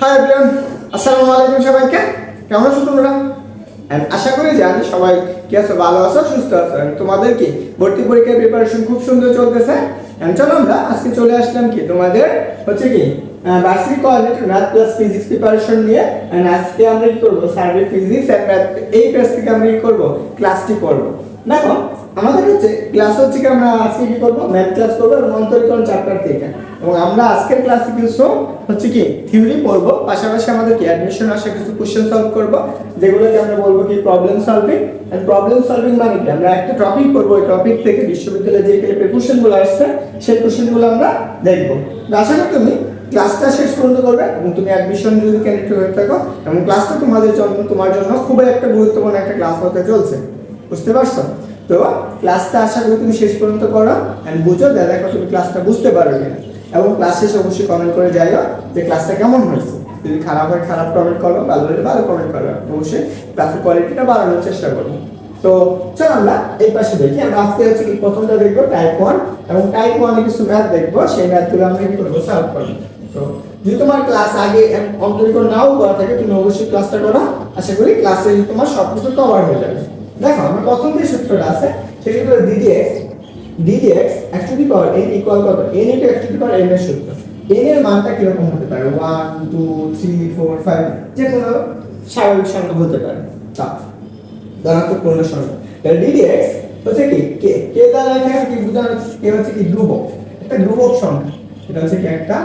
Hi everyone আসসালামু আলাইকুম সবাইকে। কেমন আছো তোমরা? আশা করি জানি সবাই কি আছো, ভালো আছো, সুস্থ আছো। তোমাদের কি ভর্তি পরীক্ষার প্রিপারেশন খুব সুন্দর চলতেছে। চলো আমরা আজকে চলে আসলাম কি? তোমাদের হচ্ছে কি বার্ষিক quality math plus physics preparation নিয়ে। আজকে আমরা কি করব? সার্ভে ফিজিক্স এন্ড ম্যাথ এই পেজ থেকে আমরা কি করব? ক্লাসটি করব। দেখো আমাদের হচ্ছে ক্লাস হচ্ছে কি আমরা আজকে কি করব ম্যাথ ক্লাস করব এবং অন্তরীকরণ চ্যাপ্টার থেকে এবং আমরা আজকের ক্লাসে কিছু হচ্ছে কি থিওরি পড়ব, পাশাপাশি আমাদের কি অ্যাডমিশন আসা কিছু কোশ্চেন সলভ করব, যেগুলোকে আমরা বলব কি প্রবলেম সলভিং প্রবলেম সলভিং মানে কি? আমরা একটা টপিক পড়ব, ওই টপিক থেকে বিশ্ববিদ্যালয়ে যে টাইপের কোশ্চেনগুলো আসছে, সেই কোশ্চেনগুলো আমরা দেখব। আশা করি তুমি ক্লাসটা শেষ পর্যন্ত করবে এবং তুমি অ্যাডমিশন যদি ক্যান্ডিডেট হয়ে থাকো, এবং ক্লাসটা তোমাদের জন্য, তোমার জন্য খুবই একটা গুরুত্বপূর্ণ একটা ক্লাস হতে চলছে। বুঝতে পারছ? তো ক্লাসটা আশা করি তুমি শেষ পর্যন্ত করো এন্ড বুঝো যে দেখো তুমি ক্লাসটা বুঝতে পারো কিনা। এবং ক্লাস শেষে অবশ্যই কমেন্ট করে যাইও যে ক্লাসটা কেমন হয়েছে। যদি খারাপ হয়, খারাপ কমেন্ট করো, ভালো হলে ভালো কমেন্ট করো। অবশ্যই ক্লাসের কোয়ালিটিটা বাড়ানোর চেষ্টা করব তো চল আমরা এই পাশে দেখি। আমরা আজকে হচ্ছে কি প্রথমটা দেখব টাইপ ওয়ান এবং টাইপ ওয়ানে কিছু ম্যাথ দেখব। সেই ম্যাথগুলো আমরা কি করব সলভ করব। তো যদি তোমার ক্লাস আগে অন্তরীকরণ নাও করা থাকে, তুমি অবশ্যই ক্লাসটা করো। আশা করি ক্লাসে তোমার সব কিছু কভার হয়ে যাবে। দেখো, আমরা প্রথম যে সূত্রটা আছে, সেটা হলো ddx ddx x to the power n equal কত? n into x to the power n এর সূত্র। n এর মানটা কীরকম হতে পারে? 1 2 3 4 5 যে কোনো স্বাভাবিক সংখ্যা হতে পারে। তা ধনাত্মক পূর্ণ সংখ্যা। তাহলে ddx হচ্ছে কি? কে? কে দ্বারা এখানে কি বোঝানো হচ্ছে? কে হচ্ছে কি? ধ্রুবক। একটা ধ্রুবক সংখ্যা। এটা হচ্ছে কি একটা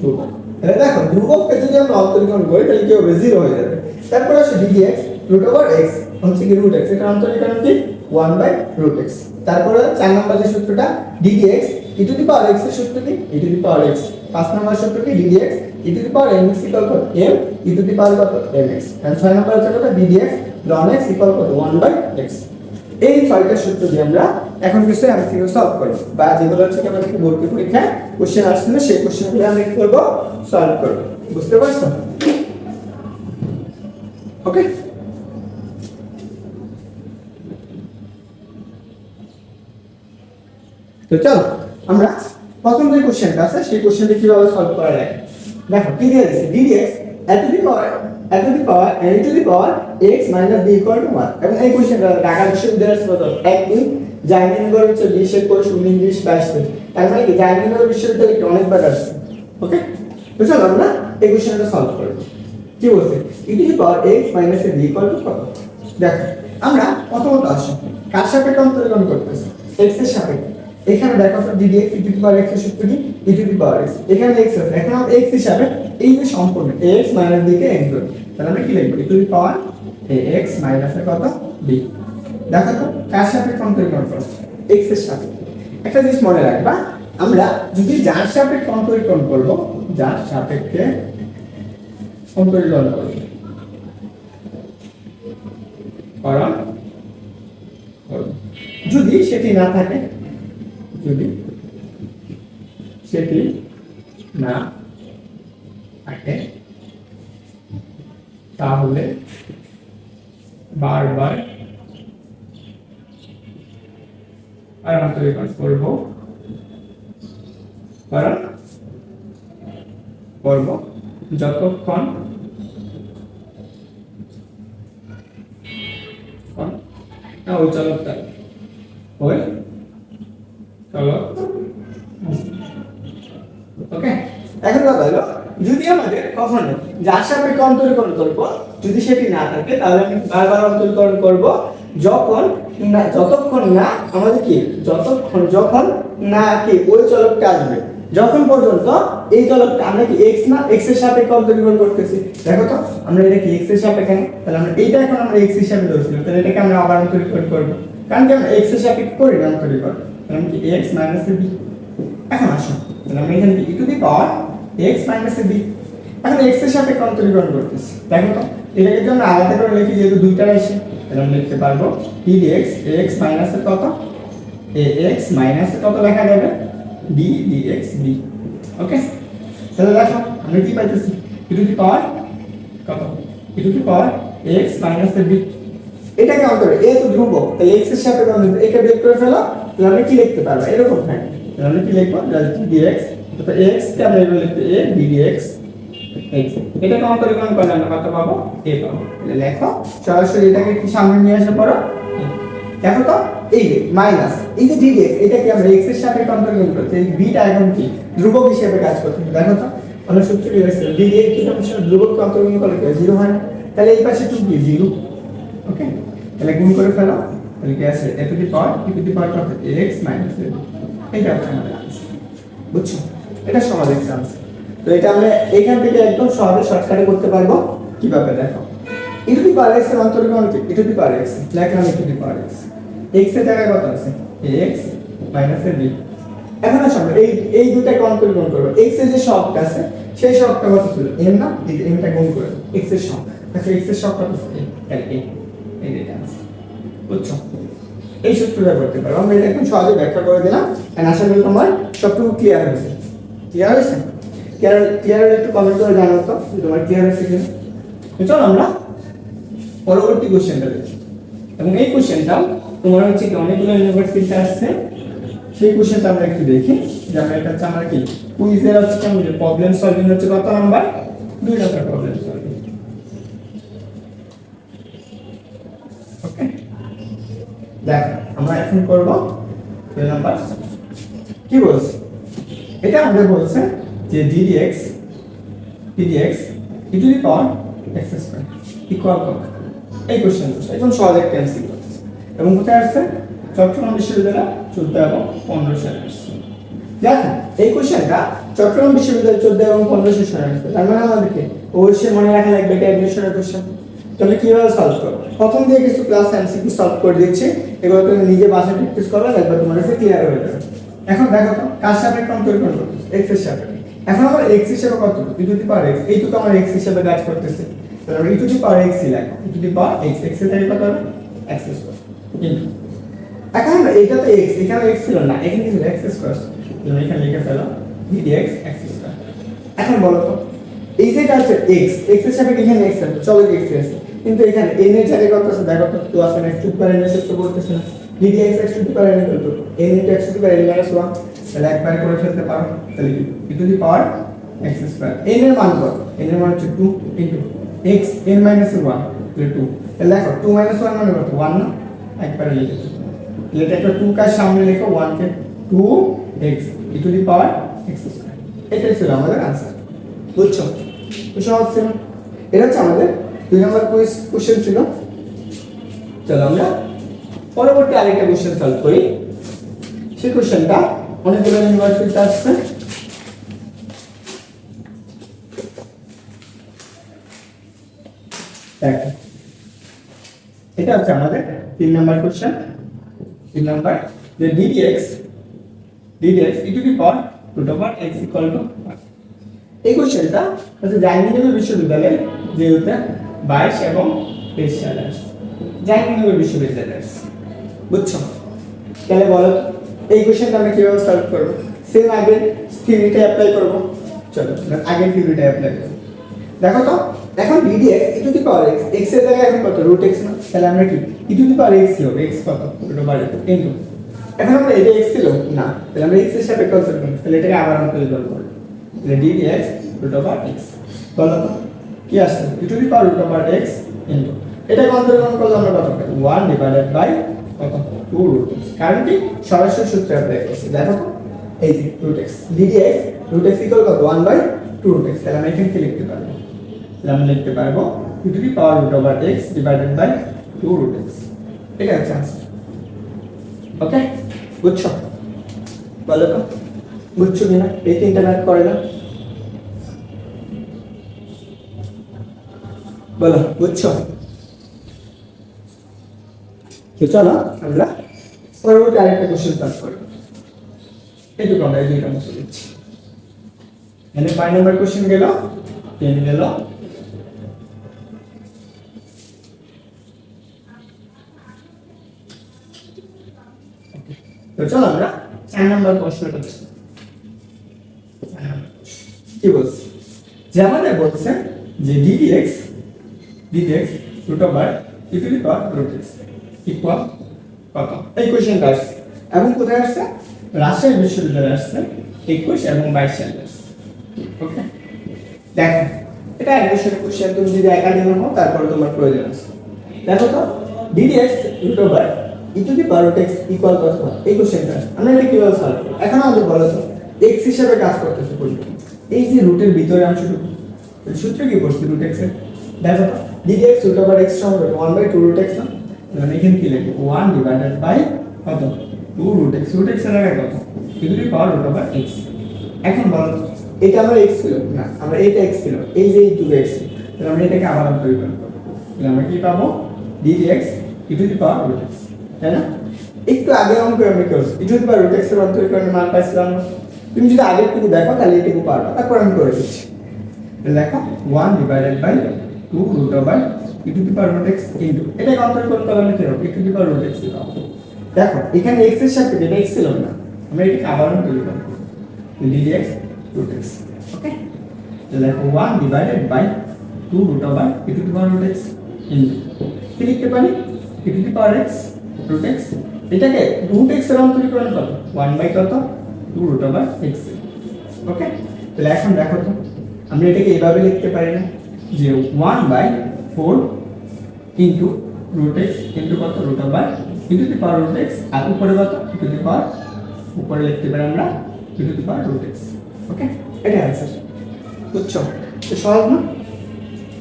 ধ্রুবক। তাহলে দেখো, ধ্রুবককে যদি আমরা অন্তরীকরণ করি, তাহলে কি হবে? জিরো হয়ে যাবে। তারপরে আসে ddx রুট ওভার x হচ্ছে কি রুট x? এটা অন্তরীকরণ কি? 1 বাই রুট x তারপরে চার নম্বর যে সূত্রটা ddx e to the power x এর সূত্র কি? e to the power x পাঁচ নম্বর সূত্র কি? ddx e to the power mx equal কত m e টু দি কত? mx এন্ড ছয় নম্বর হচ্ছে কত? ddx ln x ইকুয়াল কত 1 বাই x এই ছয়টা সূত্র দিয়ে আমরা এখন কিছু এমসিকিউ সলভ করব বা যেগুলো হচ্ছে আমাদের ভর্তি পরীক্ষায় কোশ্চেন আসছিল সেই কোশ্চেনগুলো আমরা কি করব? সলভ করব। বুঝতে পারছ? ওকে তো চলো, আমরা প্রথম যে কোশ্চেনটা আছে, সেই কোশ্চেনটা কীভাবে সলভ করা যায়? দেখো, কি দিয়ে দিয়েছে? to the power at to the power, n to the power, x minus b equal to 1 এবং এই কোশ্চেনটা ঢাকা বিশ্ববিদ্যালয়ের কত এক দিন জাহাঙ্গীরনগর হচ্ছে বিশের করে শূন্য ইংলিশ বাইশ দিন তার মানে কি, জাহাঙ্গীরনগর বিশ্ববিদ্যালয় কি অনেকবার আসছে ওকে তো চলো আমরা এই কোশ্চেনটা সলভ করব কি বলছে? e to the power x minus b equal to কত? দেখো, আমরা প্রথমত আসি। কার সাপেক্ষে অন্তরীকরণ করতেছি? এক্সের সাপেক্ষে। এখানে দেখো তো ddx e to the power x এর সূত্র কি? e to the power x এখানে x আছে। এখন আমরা x হিসাবে এই যে সম্পূর্ণ x মাইনাস b কে x ধরি তাহলে আমরা কি লিখব? e to the power x minus এর কত? b দেখো তো, কার সাপেক্ষে অন্তরীকরণ করছি x এর সাথে। একটা জিনিস মনে রাখবা, আমরা যদি যার সাপেক্ষে অন্তরীকরণ করব, যার সাপেক্ষে অন্তরীকরণ করব? করা। করব। যদি সেটি না থাকে যদি সেটি না থাকে তাহলে বারবার করব কারণ করব যতক্ষণ? না ওই চলকটা ওই চলক ওকে এখন কথা হলো যদি আমাদের কখনো যার সাপেক্ষে অন্তরীকরণ করব, যদি সেটি না থাকে, তাহলে আমি বারবার অন্তরীকরণ করব। যখন না, যতক্ষণ না, আমাদের কি? যতক্ষণ, যখন না কি, ওই চলকটা আসবে। যখন পর্যন্ত এই চলকটা, আমরা কি x না এক্সের সাপেক্ষে অন্তরীকরণ করতেছি? দেখো তো, আমরা এটা কি x এর সাপেক্ষে? তাহলে আমরা এইটা এখন আমরা x হিসাবে ধরছিলাম তাহলে এটাকে আমরা আবার অন্তরীকরণ করব। কারণ কি, আমরা এক্সের সাপেক্ষে করি না অন্তরীকরণ। আমরা কি x মাইনাস b? এখন আসুন। তাহলে আমরা এখানে e to the power x minus b এখন x এর সাপেক্ষে অন্তরীকরণ করতেছি। দেখো তো, এটাকে যদি আমরা আলাদা করে লিখি, যেহেতু দুইটা রাশি তাহলে লিখতে পারব e dx x মাইনাস এর কত? a x মাইনাস কত লেখা যাবে? b dx b ওকে তাহলে দেখো, আমরা কি পাইতেছি? e টু দি পাওয়ার কত? e to the power x minus b এটাকে অন্তরে এ তো ধ্রুবক তাহলে x এর অন্তরে একে বের করে ফেলো তাহলে আমরা কি লিখতে পারব? এরকম থাকে তাহলে কি লিখব? dx তো x কে আমরা এভাবে লিখতে d dx অন্তরীকরণ কত পাবো? এ পাবো। লেখো, সরাসরি এটাকে কি সামনে নিয়ে আসা পড়ো? দেখো তো, এই যে মাইনাস এই যে ডিডি এটাকে আমরা এক্সের সাপেক্ষে অন্তর্গত করছি? এই এখন কি? ধ্রুবক হিসেবে কাজ করতে দেখো তো আমরা সূত্র কি হয়েছে। ডিডি এর কি কমিশন ধ্রুবককে অন্তর্গত করলে জিরো হয়? না। তাহলে এই পাশে কি জিরো ওকে তাহলে গুণ করে ফেলো। তাহলে কি আছে? A to the power power x minus a এইটা হচ্ছে আমাদের আনসার বুঝছ? এটা একটা আনসার তো এটা আমরা এখান থেকে একদম সহজে শর্টকাটে করতে পারব। কীভাবে? দেখো। ই টু দি পাওয়ার এক্সের অন্তর্গত কি e to the power x লিখলাম ই টু দি পাওয়ার এক্স এক্সের জায়গায় কত আছে? এক্স মাইনাস এর বি এখন আসো আমরা এই এই দুটাকে অন্তর্গণ করব। এক্সের যে শখটা আছে সেই শখটা কত ছিল? এম না? এই যে এমটা গুণ করে। এক্সের শখ আচ্ছা এক্সের শখ কত ছিল? তাহলে এই এই যেটা আছে। বুঝছ? এই সূত্রটা করতে পারো। আমরা এটা একদম সহজে ব্যাখ্যা করে দিলাম। এন্ড আশা করি তোমার সবটুকু ক্লিয়ার হয়েছে। ক্লিয়ার হয়েছে? ক্লিয়ার ক্লিয়ার একটু তোমার হচ্ছে অনেকগুলো ইউনিভার্সিটিতে আসছে। সেই কোশ্চেনটা আমরা একটু দেখি। যে প্রবলেম হচ্ছে কত নাম্বার দুই নাম্বার প্রবলেম সলভিং ওকে দেখ, আমরা এখন করব দুই নাম্বার। কি বলছে? এটা আমাদের বলছে যে ddx ddx e to the power x square, equal কত? এই কোশ্চেন করছে একদম সহজ একটা এমসি করছে এবং কোথায় আসছে? চট্টগ্রাম বিশ্ববিদ্যালয় চোদ্দ এবং পনেরো সালে আসছে। দেখেন, এই কোশ্চেনটা চট্টগ্রাম বিশ্ববিদ্যালয় চোদ্দ এবং পনেরোশো সালে আসছে। তার মানে আমাদেরকে অবশ্যই মনে রাখা লাগবে এটা অ্যাডমিশনের কোশ্চেন তাহলে কীভাবে সলভ করব? প্রথম দিয়ে কিছু ক্লাস এমসিকিউ সলভ করে দিচ্ছি। এগুলো তুমি নিজে বাসায় প্র্যাকটিস করবে একবার তোমার কাছে ক্লিয়ার হয়ে যাবে। এখন দেখো তো, কার সাপেক্ষে অন্তরীকরণ করতেছে? এক্সের সাপেক্ষে। এখন আমরা এক্স হিসেবে কত? E to the power x এইটুকু আমরা এক্স হিসেবে কাজ করতেছি। তাহলে আমরা e to the power x লিখো। ই টু দি পাওয়ার এক্স এক্সের জায়গায় কত হবে? এক্স স্কয়ার কিন্তু এখন আমরা এটা তো এক্স এখানে এক্স ছিল না, এখানে কি ছিল এক্স স্কয়ার তুমি এখানে লিখে ফেলো ডি এক্স এক্স স্কয়ার এখন বলো তো, এই যেটা আছে x x এর সাপেক্ষে এখানে x আছে, চলো x আছে কিন্তু এখানে n এর জায়গায় কত আছে? দেখো তো টু আছে না টু পার n এর সূত্র বলতেছে না। D d x x to the power n equal to n into x to the power n minus one তাহলে একবার করে ফেলতে পারো। তাহলে কি? To the power? X square n এর মান কত? এন এর মান হচ্ছে two into x n minus one তাহলে টু তাহলে দেখো টু মাইনাস ওয়ান মানে কত? ওয়ান না? একবারে লিখে এটা একটা টু কার সামনে লেখো ওয়ানকে two x e to the power x square এটাই ছিল আমাদের আনসার বুঝছ? তো সহজ ছিল। এটা হচ্ছে আমাদের দুই নম্বর কোয়েশ্চেন ছিল। চলো আমরা পরবর্তী আরেকটা কোশ্চেন সলভ করি। সেই কোশ্চেনটা অনেকগুলো ইউনিভার্সিটিতে আসছে। এটা হচ্ছে আমাদের তিন নাম্বার কোশ্চেন তিন নম্বর, যে ddx e to the power root over x equal to 1 এই কোশ্চেনটা হচ্ছে জাহাঙ্গীরনগর বিশ্ববিদ্যালয়ে যেহেতু বাইশ এবং তেইশ সালে আসছে। জাহাঙ্গীরনগর বিশ্ববিদ্যালয়ে আসছে বুঝছ? তাহলে বলো এই কোশ্চেনটা আমি কীভাবে সলভ করব? সেম আগের থিওরিটা অ্যাপ্লাই করব। চলো আগের থিওরিটা অ্যাপ্লাই করব। দেখো তো, এখন ddx e to the power x x এর জায়গায় এখন কত? root এক্স না? তাহলে আমরা কি? to the power x কি হবে? x কত? over x into এখন আমরা এটা এক্স ছিল, না, তাহলে আমরা x এর সাথে কনসিডার করব। তাহলে এটাকে আবার আমরা অন্তর্গত করব। তাহলে ddx root over x বলো তো, কি আসছে? e to the power root over x into এটা অন্তর্গত করলে আমরা কত পাই? 1 ডিভাইডেড বাই 2 root x কারণ কি সরাসরি সূত্র অ্যাপ্লাই করছি দেখো এই যে root x ddx root x equal কত? 1 বাই 2 root x তাহলে আমরা এখানে কি লিখতে পারব। তাহলে আমরা লিখতে পারব e to the power root over x divided by 2 root x এটা হচ্ছে আনসার ওকে বুঝছ? বলো তো, বুঝছ কিনা? এই তিনটা ম্যাথ করে না বলো, বুঝছ? তো চলো আমরা পরবর্তী আরেকটা কোশ্চেন সলভ করি। এইটুকু আমরা এই দুইটা মুছে দিচ্ছি। এখানে পাঁচ নম্বর কোশ্চেন গেল টেন গেল। তো চলো আমরা চার নম্বর প্রশ্নটা। কি বলছে? যে আমাদের বলছে যে ddx ddx root over e to root x equal কত? এই কোশ্চেনটা আসছে। এবং কোথায় আসছে? রাজশাহী বিশ্ববিদ্যালয়ে আসছে। একুশ এবং বাইশ সালে আসছে। ওকে দেখেন এটা অ্যাডমিশন কোশ্চেন তুমি যদি একাডেমি হও তারপরে তোমার প্রয়োজন আছে। দেখো তো d d x root over e to the power x equal কত? এই কোশ্চেনটা আমরা এটা কীভাবে সলভ করব? এখন আমাদের বলো তো এক্স হিসাবে কাজ করতেছে পরিমাণ এই যে রুটের ভিতরে অংশটুকু সূত্র কি পড়ছি রুট এক্স দেখো d d x root over x সমান one by two root x না? এখানে কি লিখব ওয়ান ডিভাইডেড বাই কত? টু রুট এক্স রুট এক্সের আগে কত? Two power root over x এখন বলো, এটা আমার এক্স ছিল? না, আমরা এটা এক্স ছিল। এই যে এই টু এক্স তাহলে আমরা এটাকে আবার পরিবর্তন করব। তাহলে আমরা কি পাবো? D d x e to the power root x তাই না? একটু আগে অঙ্ক আমি করছি। E to the power root এক্সের অন্তরীকরণের মান পাইছিলাম? তুমি যদি আগের টুকু দেখো, তাহলে এটুকু পারবা। তারপর আমি করে দিচ্ছি। দেখো one divided by two root over e to the power root x into এটাকে অন্তরীকরণ করলে কি হবে? E to the power root x দেখো, এখানে এক্সের সাথে এটা এক্স ছিল না, আমরা এটাকে আবার তৈরি করব। dx root x, okay? দেখো 1 divided by 2 root over e to the power root x into কি লিখতে পারি? E to the power x, root x এটাকে root x এর অন্তরীকরণ কত 1 by কত? 2 root over x ওকে তাহলে এখন দেখো তো, আমরা এটাকে এভাবে লিখতে পারি না। যে 1 by 4 into root x into কত? root over e to the power root x, আর উপরে কত? e to the power, উপরে লিখতে পারি আমরা e to the power root x ওকে এটা অ্যান্সার বুঝছ? তো সহজ না?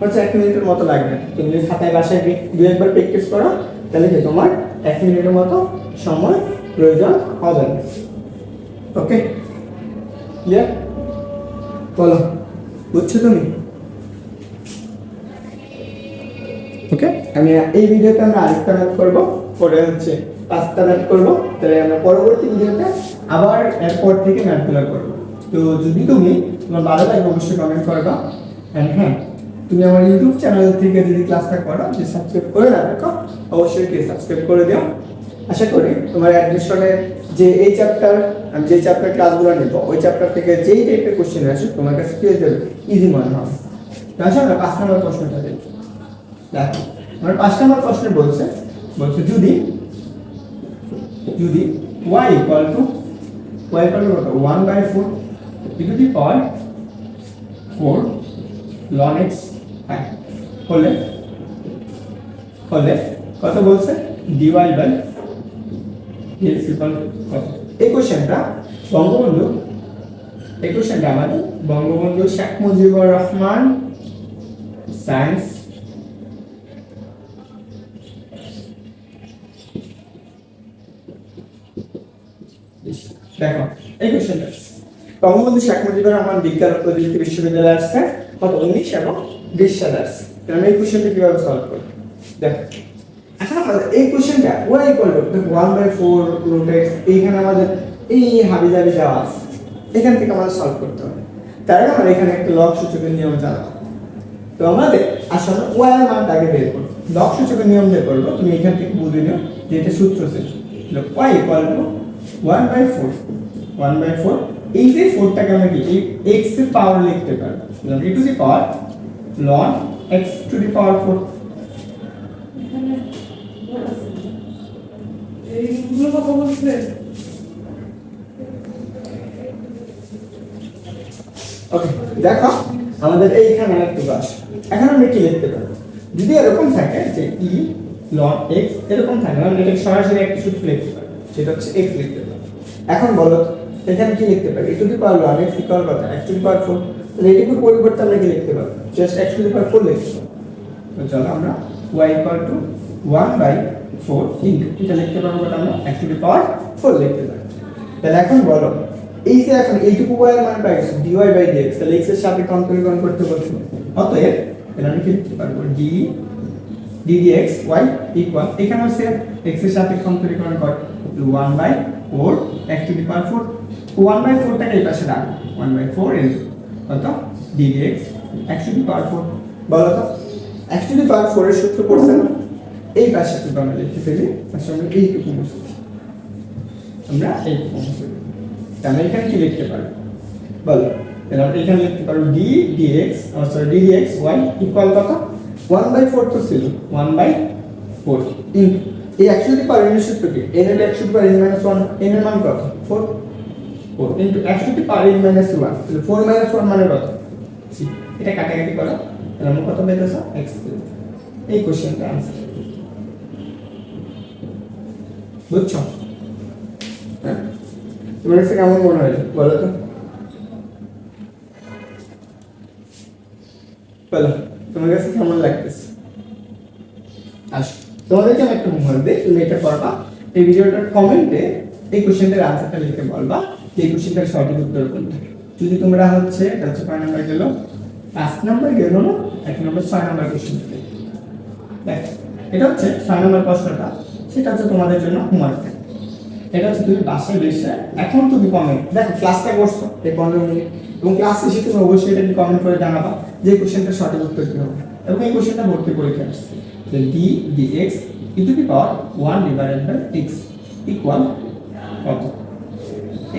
হচ্ছে এক মিনিটের মতো লাগবে। তুমি যদি খাতায় বাসায় দু- দু একবার প্র্যাকটিস করো, তাহলে কি তোমার এক মিনিটের মতো সময় প্রয়োজন হবে না ওকে ক্লিয়ার বলো, বুঝছ তুমি? ওকে আমি এই ভিডিওতে আমরা আরেকটা ম্যাথ করব। পরে হচ্ছে পাঁচটা ম্যাথ করব। তাহলে আমরা পরবর্তী ভিডিওতে আবার এরপর থেকে ম্যাথগুলো করব। তো যদি তুমি তোমার ভালো লাগে, অবশ্যই কমেন্ট করবা অ্যান্ড হ্যাঁ তুমি আমার ইউটিউব চ্যানেল থেকে যদি ক্লাসটা করো, যে সাবস্ক্রাইব করে না রাখো অবশ্যই কি সাবস্ক্রাইব করে দিও। আশা করি তোমার অ্যাডমিশনের যে এই চ্যাপ্টার আমি যে চ্যাপ্টার ক্লাসগুলো নেব, ওই চ্যাপ্টার থেকে যেই টাইপের কোশ্চেন আসে, তোমার কাছে ইজি মনে হবে তো আসলে আমরা পাঁচ নম্বর প্রশ্নটা দেখি। দেখো পাঁচ নম্বর প্রশ্নে বলছে বলছে যদি যদি ইকুয়াল টু ইকুয়াল টু কত? বাই পাওয়ার হ্যাঁ হলে হলে কত বলছে? dy বাই x ইকুয়াল কত? এই বঙ্গবন্ধু, এই কোশ্চেনটা আমাদের বঙ্গবন্ধু শেখ মুজিবুর রহমান সায়েন্স দেখো, এই কোশ্চেনটা বঙ্গবন্ধু শেখ মুজিবুর রহমান বিজ্ঞান ও প্রযুক্তি বিশ্ববিদ্যালয়ে আসছে কত, উনিশ এবং বিশ সালে আসছে তাহলে আমি এই কোশ্চেনটা কীভাবে সলভ করব? দেখো এখন আমাদের এই কোশ্চেনটা y equal to one by four root x এইখানে আমাদের এই হাবি জাবি দেওয়া আছে। এখান থেকে আমাদের সলভ করতে হবে। তার আমরা এখানে একটা লগ সূচকের নিয়ম জানব। তো আমাদের আসলে ওয়াই এর মানটা আগে বের করব। লগ সূচকের নিয়ম দিয়ে করব, তুমি এখান থেকে বুঝে নিও যে এটা সূত্র ছিল। Y equal one by four one by four এই যে ফোরটাকে আমরা কি এক্সের পাওয়ার লিখতে পারব e to the power loan x to the power four okay দেখো আমাদের এইখানে একটু বাস। এখন আমরা কি লিখতে পারব যদি এরকম থাকে যে ই লন এক্স এরকম থাকে আমরা এটাকে সরাসরি একটা সূত্র লিখতে পারি। সেটা হচ্ছে এক্স লিখতে পারি। এখন বলো, এখানে কি লিখতে পারি? To the power loan x equal কত? এক্স টু পাওয়ার ফোর তাহলে এটুকুর পরিবর্তে আমরা কি লিখতে পারব? Just x to power four লিখতে পারব। তো চলো আমরা y equal to one by four into এটা লিখতে পারব কত আমরা? এক্স টু পাওয়ার ফোর লিখতে পারি তাহলে এখন বলো, এই যে এখন এইটুকু y এর মান পাই গেছি, dy বাই dx, তাহলে এর সাপেক্ষে অন্তরীকরণ করতে বলছি। অতএব, তাহলে আমি কি লিখতে পারব? d ddx y ইকুয়াল এখানে হচ্ছে x এর সাপেক্ষে অন্তরীকরণ কর 1 বাই 4 x টু দি পাওয়ার 4 1 বাই 4 টাকে এই পাশে রাখো। 1 বাই 4 ইনটু কত? ddx x to the power 4 বলো তো, x টু দি পাওয়ার 4 এর সূত্র পড়ছে না? এই পাশে কিন্তু আমরা লিখে ফেলি আসলে আমরা এইটুকু বুঝছি আমরা এইটুকু বুঝছি তাহলে এখানে কি লিখতে পারব? বলো, তাহলে আমরা এখানে লিখতে d, dx sorry d dx, y equal কত? 1 বাই 4 তো ছিল 1 বাই 4 ইনটু এই অ্যাকচুয়ালি পাওয়ার এর সূত্র কি n এর actually power n minus 1 n এর মান কত? 4 4 into actually power n minus 1 তাহলে 4 মাইনাস 1 মানে কত? 3 এটা কাটাকাটি করো, তাহলে আমরা কত পেতেছ এক্স এই কোশ্চেনটা আনসার বুঝছ? হ্যাঁ? তোমার কাছে কেমন মনে হয়, বলো তো? বলো, তোমার কাছে কেমন লাগতেছে? আসো। তোমাদেরকে আমি একটা হোমওয়ার্ক দিই তুমি এটা করবা এই ভিডিওটার কমেন্টে এই কোশ্চেনটার আনসারটা লিখে বলবা। এই কোশ্চেনটার সঠিক উত্তর কোনটা। যদি তোমরা হচ্ছে, এটা হচ্ছে কয় নাম্বার গেল? পাঁচ নাম্বার গেল না? এক নম্বর ছয় নাম্বার কোশ্চেন দেখ, এটা হচ্ছে ছয় নম্বর প্রশ্নটা। সেটা হচ্ছে তোমাদের জন্য হোমওয়ার্ক এটা হচ্ছে তুমি বাসায় বসে, এখন তুমি কমেন্ট দেখো ক্লাসটা করছ, এই পনেরো মিনিট। এবং ক্লাস শেষে তুমি অবশ্যই এটা কমেন্ট করে জানাবা যে কোশ্চেনটা সঠিক উত্তর কি হবে। এবং এই কোশ্চেনটা ভর্তি পরীক্ষা আসছে। D x e to the power one divided by x equal কত?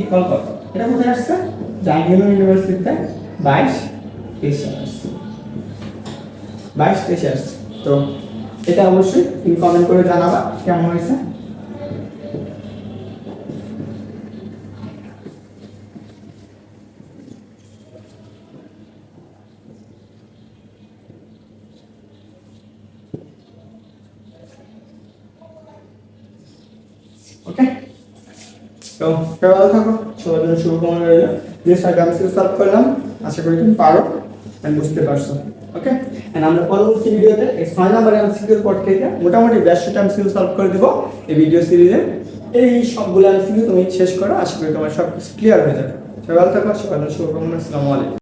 ইকুয়াল কত? এটা কোথায় আসছে জাহাঙ্গীরনগর ইউনিভার্সিটিতে বাইশ এসে আসছে বাইশ এসে আসছে তো এটা অবশ্যই তুমি কমেন্ট করে জানাবা, কেমন হয়েছে ওকে সবাই ভালো থাকো সবার জন্য শুভকামনা রইল। যে আমি সলভ করলাম। আশা করি তুমি পারো বুঝতে পারছ। ওকে এন্ড আমরা পরবর্তী ভিডিওতে এই ছয় নাম্বার এমসিকিউর পর থেকে মোটামুটি ব্যস্তটা এমসিকিউ সলভ করে দেবো। এই ভিডিও সিরিজে এই সবগুলো এমসিকিউ তুমি শেষ করো। আশা করি তোমার সব কিছু ক্লিয়ার হয়ে যাবে। সবাই ভালো থাকো সবাই শুভকামনা। আসসালামু আলাইকুম।